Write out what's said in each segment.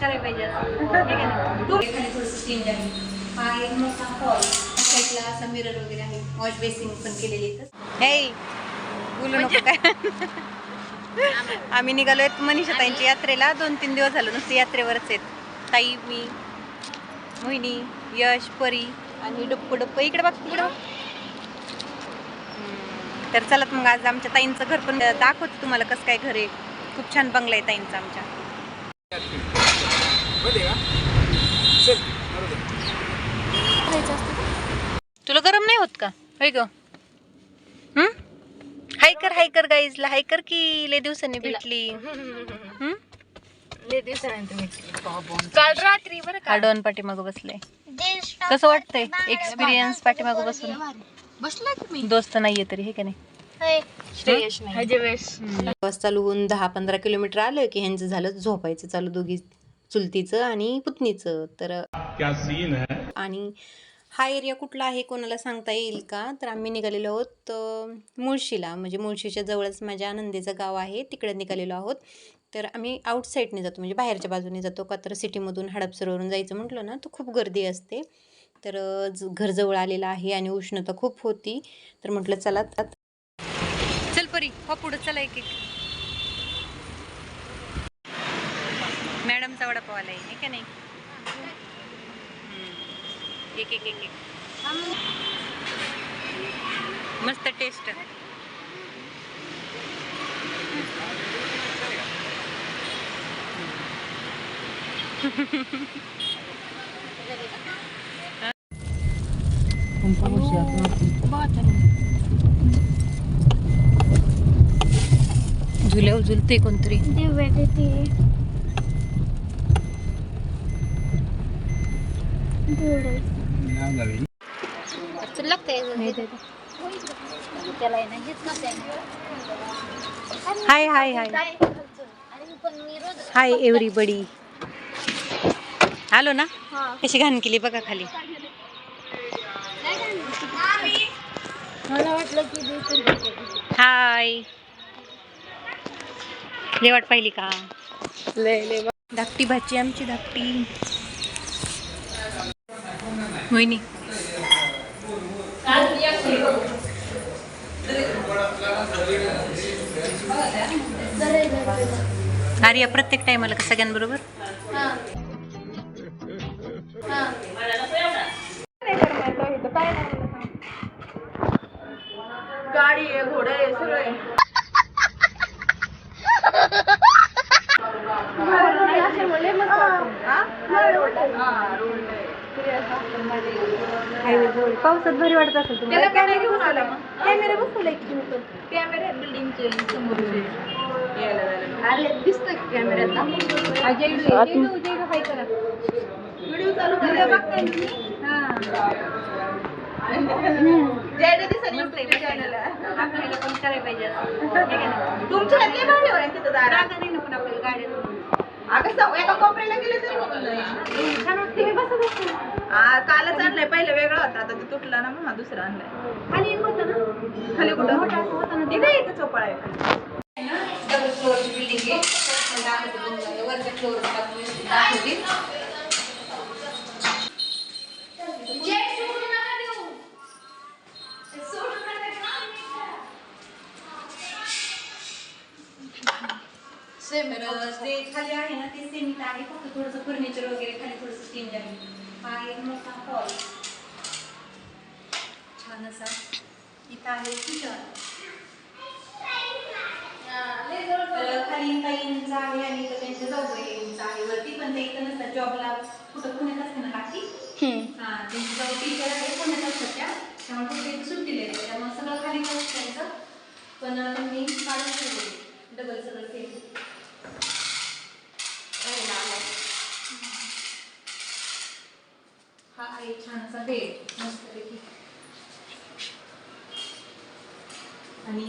करायला पाहिजे असं. हे का नाही? तू- खाली थोडंसं स्टीम द्यावी हा एक मोठा हॉल साईडला असा मिरर वगैरे आहे वॉश बेसिंग पण केलेली इथं हे बोलू नको काय. आम्ही आहेत मनीषा ताईंच्या यात्रेला. दोन तीन दिवस झालो नुसते यात्रेवरच आहेत. ताई मी मोहिनी यश परी आणि डुप्प डुप्प. इकडे बघ इकडे बघ. तर चलत मग आज आमच्या ताईंचं घर पण दाखवतो तुम्हाला कसं काय घर आहे. खूप छान बंगला आहे ताईंचा आमच्या. तुला गरम नाही होत का? होय ग. हम्म हायकर हायकर गाईजला हायकर की लय दिवसांनी भेटली. हम्म काल रात्री बरं का? काढून पाठीमागं बसले. कसं वाटतंय? एक्सपिरियन्स पाठीमागं बसून. बसला तुम्ही? दोस्त नाहीये तरी हे का नाही? श्रेयश नाही. प्रवास चालू होऊन दहा पंधरा किलोमीटर आलं की ह्यांचं झालं झोपायचं चालू दोघी. चुलतीचं आणि पुतणीचं. तर क्या सीन है? आणि हा एरिया कुठला आहे कोणाला सांगता येईल का? तर आम्ही निघालेलो आहोत मुळशीला. म्हणजे मुळशीच्या जवळच माझ्या आनंदीचं गाव आहे तिकडे निघालेलो आहोत. तर आम्ही आउटसाईडने जातो म्हणजे बाहेरच्या बाजूने जातो. का तर सिटीमधून हडपसरवरून जायचं म्हटलं ना तर खूप गर्दी असते. तर अं, ज- घर जवळ आलेलं आहे आणि उष्णता खूप होती. तर म्हटलं चला चल परी हो पुढं चला एक एक. मॅडमचा वडापाव आलाय आहे का नाही. एक एक एक एक. मस्त टेस्ट झुल्यावर झुलते कोणतरी. हाय हाय हाय. हाय एव्हरीबडी आलो ना? कशी घाण केली बघा खाली. मला वाटलं की हाय. जेवाट पाहिली का? धाकटी भाची आमची धाकटी. मोहिनी. आर्या प्रत्येक टायमाला का सगळ्यांबरोबर? गाडी आहे घोडा आहे सगळं आहे. पावसात भारी वाटत असेल तुम्हाला. त्याला कॅमेरा घेऊन आला मग. कॅमेरा बसवलाय की तुम्ही तो कॅमेरा बिल्डिंगचे समोरचे यायला जायला अरे दिसतोय कॅमेऱ्यात व्हिडिओ चालू करा. बघताय ना तुम्ही जयला दिसेल YouTube channel. ला. आपल्याला पण करायला पाहिजे असं. हे? तुमच्या भारी तिथं ना पण आपल्याला गाड्या अगं सव- एका कोपऱ्याला गेले तरी बघून जाईल. छान वाटते मी बसत असते आ, कालच आणलाय. पहिलं वेगळा होता. आता ते तुटला ना म्हणून हा दुसरा आणलाय. खाली एक होतं ना? खाली कुठं? ते? काय इथं चोपळा आहे. खाली डबल फ्लोअरची बिल्डिंग आहे. वरच्या फ्लोअर जे खाली आहे ना ते सेम इथं आहे फक्त थोडंसं फर्निचर वगैरे खाली थोडंसं स्टीम द्यावी. हा एक मोठा हॉल छान असा इथं आहे किचन खाली ताईंचा आहे आणि इथं त्यांच्या जाऊबाईंचा आहे. वरती पण ते इथं नसतात जॉबला कुठं पुण्यात असते ना काकी हा त्यांची जाऊ टीचर आहे पुण्यात असतात त्या. त्यामुळे सुट्टी देते त्यामुळे सगळं खाली त्यांचं पण काढून ठेवले डबल सगळं केलं राहिला आलाय. हा आहे छान असा बेड मस्तपैकी. आणि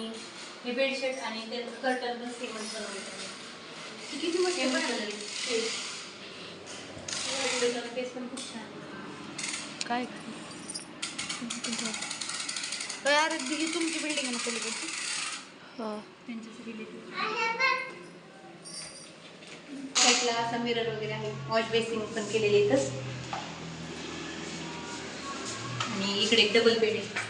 हे बेडशीट आणि त्याचं कर्टन पण सेमच बनवले किती मस्त बनवलेली फेस पण खूप छान. काय? अरे दिदी तुमची बिल्डिंग आहे ना पलीकडची? त्यांच्याच रिलेटिव्ह साईडला असा मिरर वगैरे आहे. वॉश बेसिंग पण केलेली इथंच आणि इकडे एक डबल बेड आहे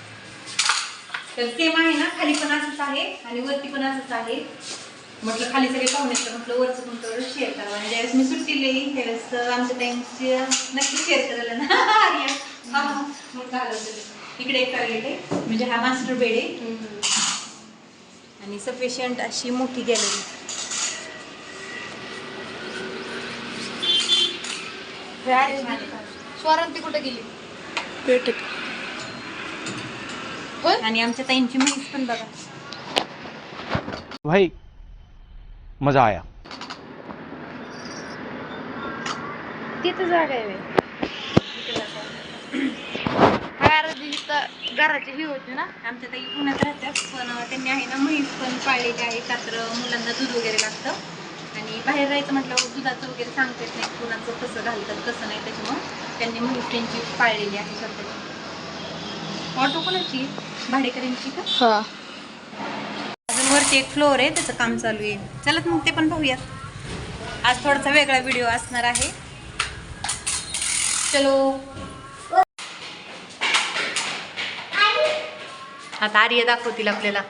तर सेम आहे ना खाली पण असंच आहे आणि वरती पण असंच आहे. म्हटलं खाली सगळे पाहुणे तर म्हटलं वरचं तुमचं शेअर करावं आणि ज्यावेळेस मी सुट्टी लिहिली त्यावेळेस आमच्या टाइमची नक्की शेअर करायला ना. हा, मग इकडे एक टॉयलेट आहे म्हणजे हा मास्टर बेड आहे. आणि सफिशियंट अशी मोठी गॅलरी स्वरांती कुठे गेली? भेटत आणि आमच्या ताईंची म्हैस पण बघा. भाई मजा आया. तिथं जागा आहे घराची ही होती ना? आमच्या ताई पुण्यात राहतात पण त्यांनी आहे ना म्हैस पण पाळलेली आहे का तर मुलांना दूध वगैरे लागतं. आणि बाहेर राहायचं म्हटल्यावर दुधाचं वगैरे सांगता येत नाही कुणाचं कसं घालतात कसं नाही त्याच्यामुळं त्यांनी म्हैस त्यांची पाळलेली आहे स्वतःची ऑटो कोणाची? भाडेकऱ्यांची का? हा. अजून वरती एक फ्लोअर आहे त्याचं काम चालू आहे. चला मग ते पण पाहूयात. आज थोडासा वेगळा व्हिडिओ असणार आहे. चलो. आता आर्य दाखवतील आपल्याला.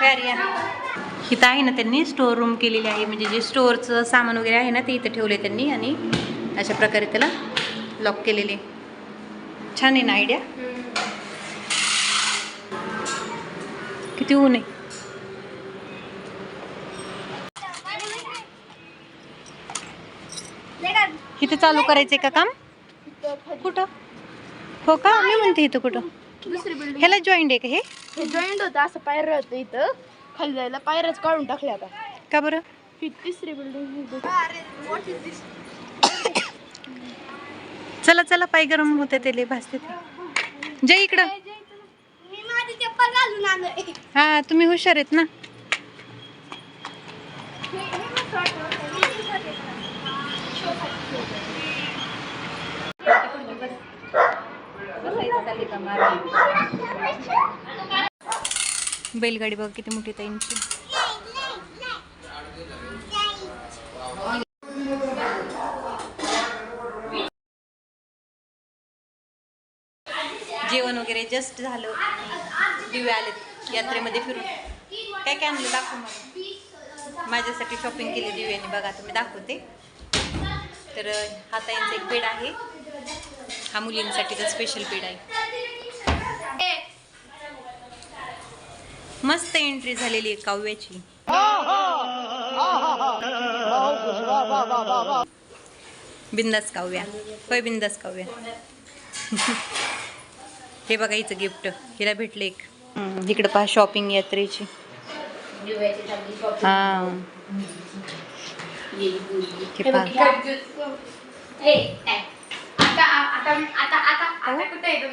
काय आर्या. इथं आहे ना त्यांनी स्टोअर रूम केलेली आहे. म्हणजे जे स्टोअरचं सामान वगैरे आहे ना ते इथं ठेवले त्यांनी आणि अशा प्रकारे त्याला लॉक केलेले. छान आहे ना आयडिया किती ऊन आहे इथं चालू करायचंय का काम? कुठं? हो का? मी म्हणते इथं कुठं? दुसरी बिल्डिंग ह्याला जॉईंट आहे का हे? हे जॉईंट होतं असं पायऱ्या होतं इथं. खाली जायला पायऱ्याच काढून टाकल्या आता. का बरं? ही तिसरी बिल्डिंग चला चला पाय गरम होते ते भासते ते. जय इकडं. चप्पल घालून आलोय. हा तुम्ही हुशार आहेत ना. बैलगाडी बघ किती मोठी त्यांची जेवण वगैरे जस्ट झालं. दिवे आलेत यात्रेमध्ये फिरून. काय काय आणलं दाखव मला माझ्यासाठी शॉपिंग केली दिव्याने. बघा तुम्ही दाखवते. तर हा ताईंचा एक बेड आहे. हा मुलींसाठीचा स्पेशल बेड आहे. मस्त एंट्री झालेली आहे काव्याची. बिंदास काव्या. होय बिंदास काव्या. हे बघा हिचं गिफ्ट. हिला भेटलं एक. हम्म, इकडे शॉपिंग यात्रेची.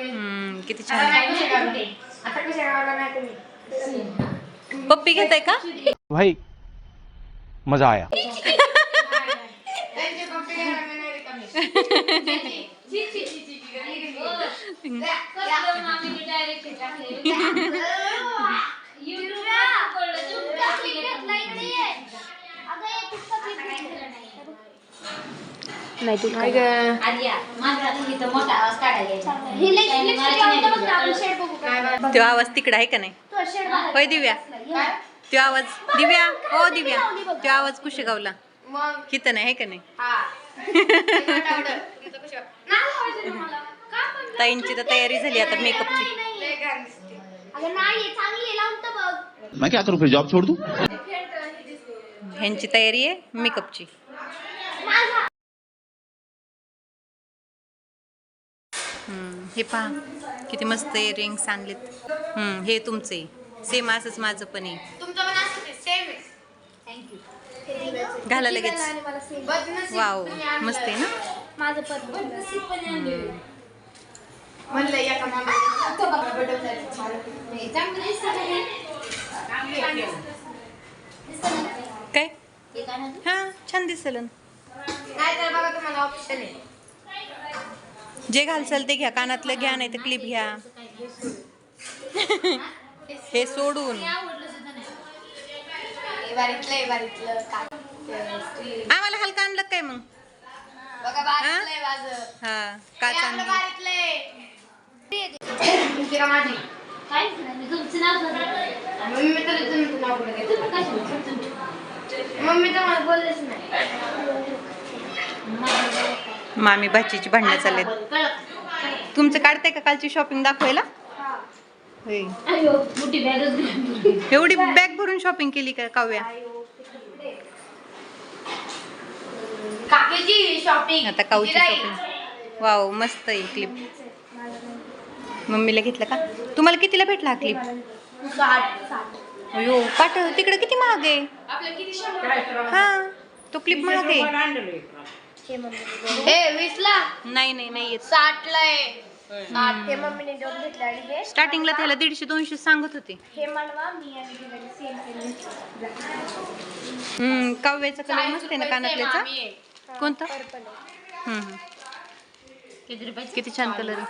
हम्म, पप्पी घता है का? भाई मज़ा आया. नाही तू काय तो आवाज तिकडे आहे का नाही? होय दिव्या. तो आवाज. दिव्या. हो दिव्या. तो आवाज कुशे गावला मग? हिथं नाही आहे का नाही? ताईंची तर तयारी झाली आता मेकअपची. मैं क्या करूँ फिर जॉब छोड़ दूँ ह्यांची तयारी आहे मेकअपची हम्म, हे पहा किती मस्त इयरिंग्स आणलेत. हम्म, हे तुमचे सेम असंच माझं पण आहे. तुमचं पण असंच आहे, same आहे. घाला लगेच. वाव. मस्त आहे ना? माझं पण आणलं. म्हणलं या का मामा तो बघा बटन झालं. नाही, चांगलं दिसतं का हे? चांगलं आहे. काय हा छान दिसेल ना. नाही तर बघा तुम्हाला ऑप्शन आहे जे घालचाल ते घ्या कानातलं घ्या नाही तर क्लिप घ्या हे सोडून हे बारीतलं हे बारीतलं काय ते स्त्री- आम्हाला हलका काय मग बघा बारीतलंय माझं हा का हे आपलं चांदी बारीतलंय तुमची का माझी तुमचं नाव सांगा. मम्मी तर तुमचं नाव कुठे घेतलं? तुम्ही कशाला तुमचं- मम्मी तर मला बोललेच नाही मामी भाचीची भांडणं चाललेत कळत. तुमचं काढताय का कालची शॉपिंग दाखवायला होय. अयो, मोठी बॅगच घेऊन. एवढी बॅग भरून शॉपिंग केली का काव्या काकीची शॉपिंग आता काऊची शॉपिंग वाव मस्त आहे क्लिप मम्मीला घेतलं का? तुम्हाला कितीला भेटला हा क्लिप अयो पाठ तिकडे किती महाग आहे? आपलं किती शंभर? हा तो क्लिप महाग आहे. हे वीसला? नाही नाही नाही येत. साठला आहे. साठ. हे मम्मीने दोन घेतले आणि हे स्टार्टिंगला त्याला दीडशे दोनशे सांगत होते. हे मी आणि काव्याचा कलर मस्त आहे ना कानातल्याचा? कोणता? पर्पल हम्म, हम्म. किती रुपयाचं? किती छान कलर आहे.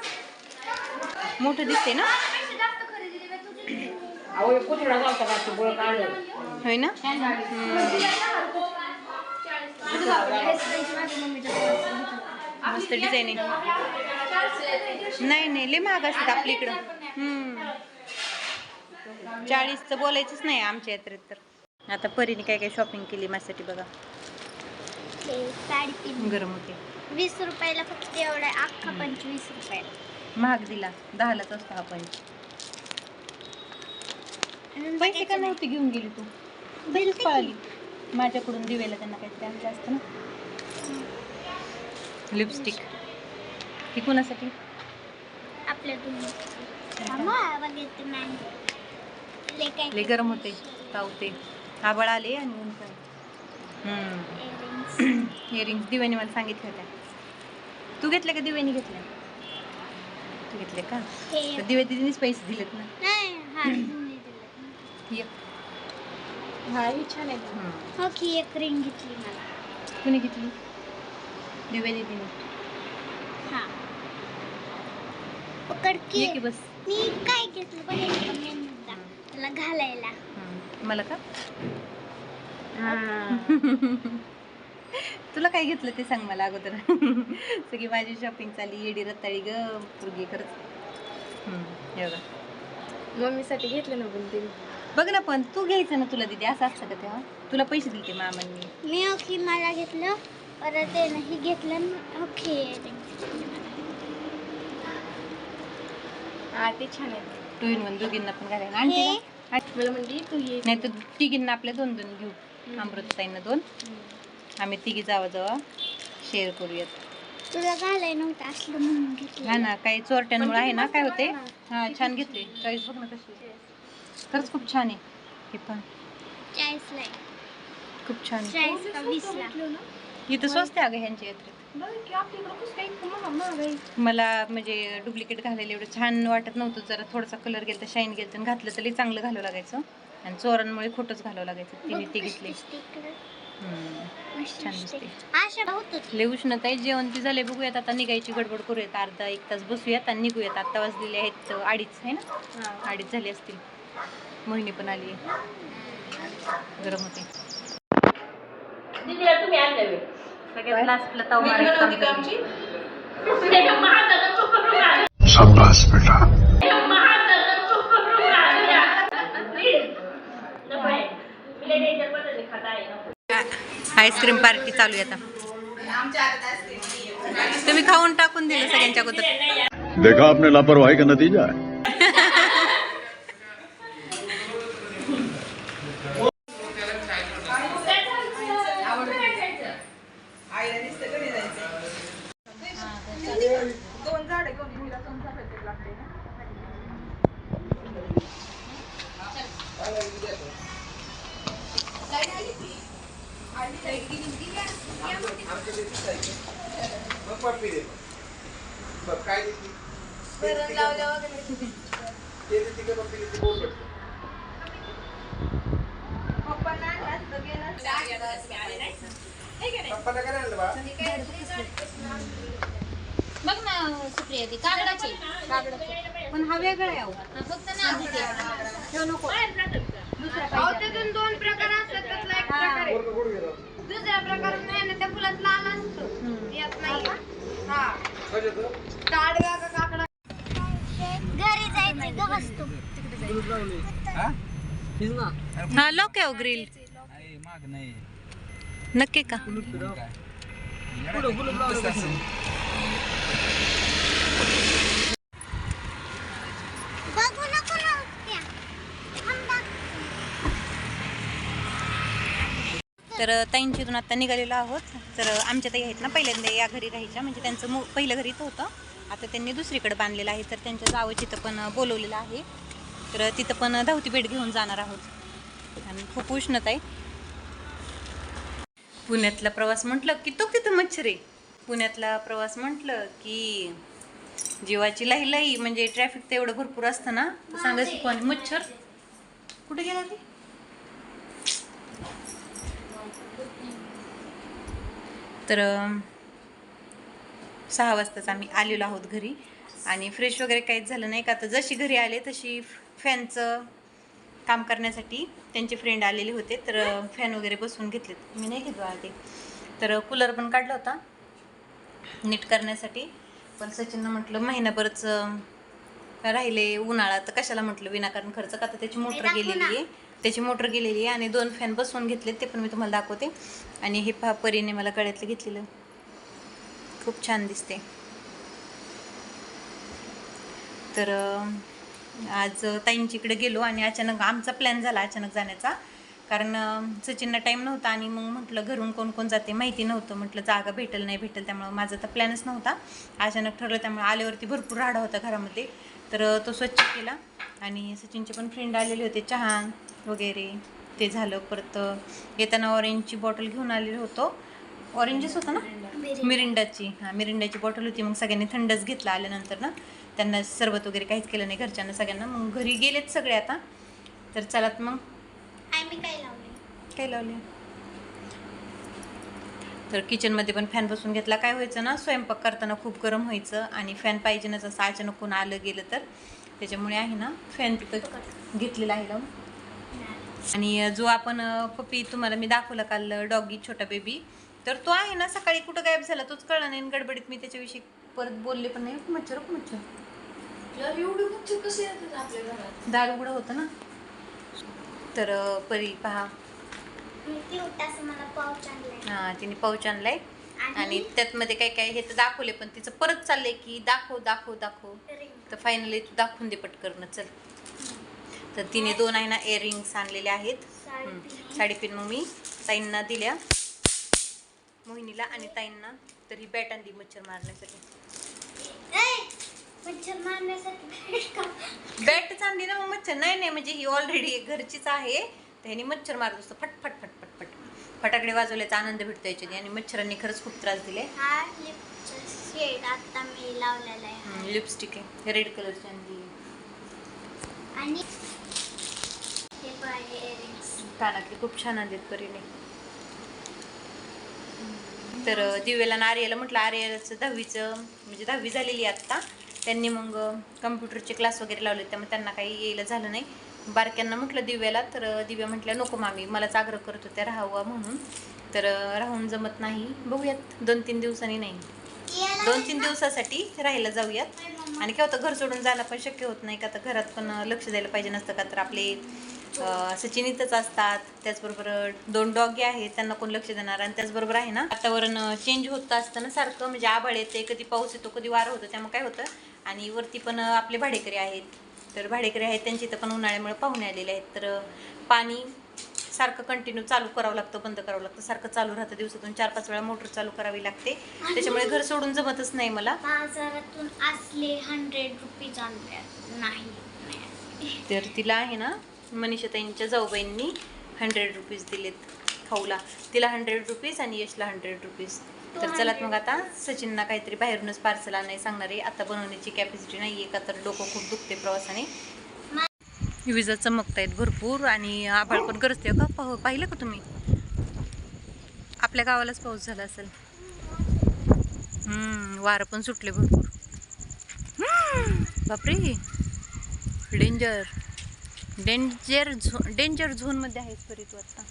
मोठं दिसते ना? होय ना? मस्त डिझाईन आहे. नाही नाही लय महाग असतात आपल्या इकडं. हम्म. चाळीसचं बोलायचंच नाही आमच्या यात्रेत तर. आता परीने काय काय शॉपिंग केली माझ्यासाठी बघा. साडेतीन गरम होते. वीस रुपयाला फक्त एवढा अख्खा पंचवीस रुपयाला. महाग दिला दहालाच असतो हा पंच. पैसे का नव्हते घेऊन गेली तू? तशीच पळाली. माझ्याकडून दिवेला त्यांना काहीतरी आणलं असतं ना. लिपस्टिक ही कोणासाठी? आपल्या तुम्ही बघितलं काय लय गरम होते तावते आबळ आले आणि ऊन पण. हम्म. इयरिंग्स दिव्याने मला सांगितलं होत्या. तू घेतले का दिव्याने घेतले तू घेतले का? तर दिव्या दिदीनेच पैसे दिलेत ना. नाही हा. हा ही छान आहे. हो एक रिंग घेतली मला. कुणी घेतली? दिव्या दिदीने. हा. पकड की. बस. मी काय घेतलं त्याला घालायला. मला का? तुला काय घेतलं ते सांग मला अगोदर. सगळी माझी शॉपिंग चालली येडी रत्ताळी ग पुरगी खरंच. मम्मीसाठी घेतलं ना पण ते. बघ ना पण तू घ्यायचं ना तुला दिदी असं असतं का तेव्हा? तुला पैसे दिले ते मामांनी. मी ओके मला घेतलं. परत ते नाही घेतलं ओके. हा ते छान आहे. टू इन वन दोघींना पण घालायला? आण- मला म्हणली तू ये. नाही तर तिघींना आपल्या दोन दोन घेऊ अमृतताईंना दोन. आम्ही तिघी जावा जावा शेअर करूयात. तुला घालाय नव्हतं असलं म्हणून घेतलं. हा ना काही चोरट्यांमुळे आहे ना काय होते? हा छान घेतले. चॉईस बघ ना कशी. खरंच खूप छान आहे. हे पण. चाळीसला आहे. खूप छान आहे. चाळीस का वीसला इथं स्वस्त आहे अगं ह्यांच्या यात्रेत. मला म्हणजे डुप्लिकेट घालायला एवढं छान वाटत नव्हतं. जरा थोडासा कलर गेला तर शाईन गेलं तर घातलं तरी चांगलं घालावं लागायचं. आणि चोरांमुळे खोटंच घालावं लागायचं. तिने ते घेतले. छान दिसते. आशा लय उष्णता आहे जेवण ती झाले बघूयात आता निघायची गडबड करूयात अर्धा एक तास बसूयात आणि निघूयात. आता वाजलेले आहेत अडीच आहे ना? अडीच झाले असतील. मोहिनी पण आली आहे. गरम होते. दीदीला तुम्ही आणलं वेळ. सगळ्यात लास्टला ताव बेटा. खात. आईस्क्रीम पार्टी चालू आहे आता. तुम्ही खाऊन टाकून दिलं सगळ्यांच्या अगोदर. देखा आपने लापरवाही का नतीजा है? बघ ना सुप्रिया ती कागदाची. पण हा वेगळा आहे. फक्त त्यातून दोन प्रकार असतात त्यातला एक प्रकार. आहे दुसऱ्या प्रकारात नाही ना त्या फुलात लाल असतो. येत नाही हा काडगा का काकडा. घरी जायचं ग वस्तू. हा लॉक ग्रिल नक्की का. तर ताईंची इथून आता निघालेलो आहोत. तर आमच्या ताई आहेत ना पहिल्यांदा या घरी राहायच्या. म्हणजे त्यांचं मु पहिलं घरी इथं होतं. आता त्यांनी दुसरीकडे बांधलेलं आहे. तर त्यांच्या जावं तिथं पण बोलवलेलं आहे. तर तिथं पण धावती भेट घेऊन जाणार आहोत. आणि खूप उष्णता आहे. पुण्यातला प्रवास म्हटलं की तो तिथं मच्छर. आहे पुण्यातला प्रवास म्हटलं की जीवाची लाई लाई म्हणजे ट्रॅफिक तर एवढं भरपूर असतं ना सांगायचं कोण? मच्छर. कुठे गेला ते? तर सहा वाजताच आम्ही आलेलो आहोत घरी. आणि फ्रेश वगैरे काहीच झालं नाही का? तर जशी घरी आले तशी फॅनचं काम करण्यासाठी त्यांचे फ्रेंड आलेले होते. तर फॅन वगैरे बसवून घेतलेत. मी नाही घेतला ते तर कूलर पण काढला होता. नीट करण्यासाठी. पण सचिननं म्हटलं महिनाभरच राहिले उन्हाळा. तर कशाला म्हटलं विनाकारण खर्च का तर त्याची मोटर गेलेली आहे. त्याची मोटर गेलेली आहे आणि दोन फॅन बसवून घेतले ते पण मी तुम्हाला दाखवते. आणि हे पहा परीने मला गळ्यातलं घेतलेलं. खूप छान दिसते तर आज ताईंच्या इकडे गेलो आणि अचानक आमचा प्लॅन झाला अचानक जाण्याचा. कारण सचिनला टाईम नव्हता आणि मग म्हटलं घरून कोण कोण जाते माहिती नव्हतं. म्हटलं जागा भेटेल नाही भेटेल त्यामुळे माझा तर प्लॅनच नव्हता. अचानक ठरलं त्यामुळे आल्यावरती भरपूर राडा होता घरामध्ये. तर तो स्वच्छ केला आणि सचिनचे पण फ्रेंड आलेले होते चहा वगैरे. ते झालं परत येताना ऑरेंजची बॉटल घेऊन आलेलो होतो. ऑरेंजच होतं ना? मिरिंडाची. हां मिरिंडाची बॉटल होती. मग सगळ्यांनी थंडच घेतला आल्यानंतर ना त्यांना सरबत वगैरे काहीच केलं नाही घरच्यांना सगळ्यांना. मग घरी गेलेत सगळे आता. तर चलात मग. आम्ही काय लावले काय लावले तर किचनमध्ये पण फॅन बसून घेतला. काय व्हायचं ना स्वयंपाक करताना खूप गरम व्हायचं आणि फॅन पाहिजे ना जसं अचानक कोण आलं गेलं तर. त्याच्यामुळे आहे ना फॅन तिथं घेतलेला आहे लावून. आणि जो आपण पप्पी तुम्हाला मी दाखवला काल डॉगी छोटा बेबी तर तो आहे ना सकाळी कुठं गायब झाला तोच कळला नाही गडबडीत मी त्याच्याविषयी परत बोलले पण नाही. मच्छर मच्छर. दार उघडं होतं ना? तर परी पहा. हा तिने पाऊच आणलाय. आणि? आणि त्यात मध्ये काय काय हे तर दाखवले पण तिचं परत चाललंय की दाखव दाखव दाखव. तर फायनली तू दाखवून दे पटकरनं चल. तर तिने दोन आहे ना इयरिंग्स आणलेले आहेत. साडीपिन मग मी ताईंना दिल्या. मोहिनीला आणि ताईंना. तर ही बॅट आणली मच्छर मारण्यासाठी. मच्छर मारण्यासाठी बॅटच आणली ना मग मच्छर. नाही नाही म्हणजे ही ऑलरेडी घरचीच आहे. तर ह्यानी मच्छर मारत असतो फट फट फट फट फट. फटाकडे वाजवल्याचा आनंद भेटतो याच्याने आणि मच्छरांनी खरंच खूप त्रास दिले. हा लिपचा शेड आता मी लावलेला आहे. लिपस्टिक आहे. रेड कलरची आणली. आणि. कानातले खूप छान आलेत परीने. तर दिव्याला आर्याला म्हटलं आर्याचं दहावीचं म्हणजे दहावी झालेली आहे आत्ता. त्यांनी मग कम्प्युटरचे क्लास वगैरे लावले त्यामुळे त्यांना काही यायला झालं नाही. बारक्यांना म्हटलं दिव्याला तर दिव्या म्हटल्या नको मामी मलाच आग्रह करत होत्या राहावा म्हणून. तर राहून जमत नाही. बघूयात दोन तीन दिवसांनी नाही. दोन तीन दिवसासाठी राहायला जाऊयात. आणि काय होतं घर सोडून जायला पण शक्य होत नाही का तर घरात पण लक्ष द्यायला पाहिजे नसतं का तर आपले सचिन इथंच असतात. त्याचबरोबर दोन डॉगी आहेत त्यांना कोण लक्ष देणार? आणि त्याचबरोबर आहे ना वातावरण चेंज होत असतं ना सारखं. म्हणजे आभाळ येते कधी पाऊस येतो कधी वारं होतं त्यामुळे काय होतं आणि वरती पण आपले भाडेकरी आहेत. तर भाडेकरी आहेत त्यांची इथं पण उन्हाळ्यामुळे पाहुणे आलेले आहेत. तर पाणी सारखं कंटिन्यू चालू करावं लागतं बंद करावं लागतं. सारखं चालू राहतं दिवसातून चार पाच वेळा मोटर चालू करावी लागते. त्याच्यामुळे घर सोडून जमतच नाही मला. बाजारातून असले हंड्रेड रुपीज नाही. तर तिला आहे ना मनीषाताईंच्या जाऊबाईंनी हंड्रेड रुपीज दिलेत खाऊला. तिला हंड्रेड रुपीज आणि यशला हंड्रेड रुपीज तर चलात मग आता. सचिनना काहीतरी बाहेरूनच पार्सल आणायला सांगणार आहे. आता बनवण्याची कॅपॅसिटी नाही आहे का तर डोकं खूप दुखते प्रवासाने. विजा चमकतायत भरपूर आणि आभाळ पण गरजते का पाह पाहिलं का तुम्ही? आपल्या गावालाच पाऊस झाला असेल. हम्म, वारं पण सुटले भरपूर. बापरे. डेंजर डेंजर झो डेंजर झोनमध्ये आहेस परी तू आता.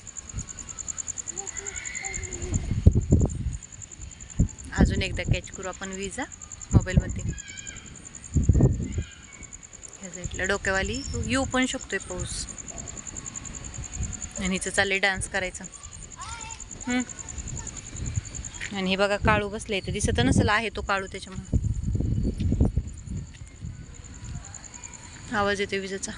अजून एकदा कॅच करू आपण विजा मोबाईलमध्ये. ह्या साईडला डोक्यावाली येऊ पण शकतोय पाऊस. आणि हिचं चाललंय डान्स करायचा. आणि हे बघा काळू बसले तर दिसत नसेल आहे तो काळू त्याच्यामुळे. आवाज येतो विजेचा.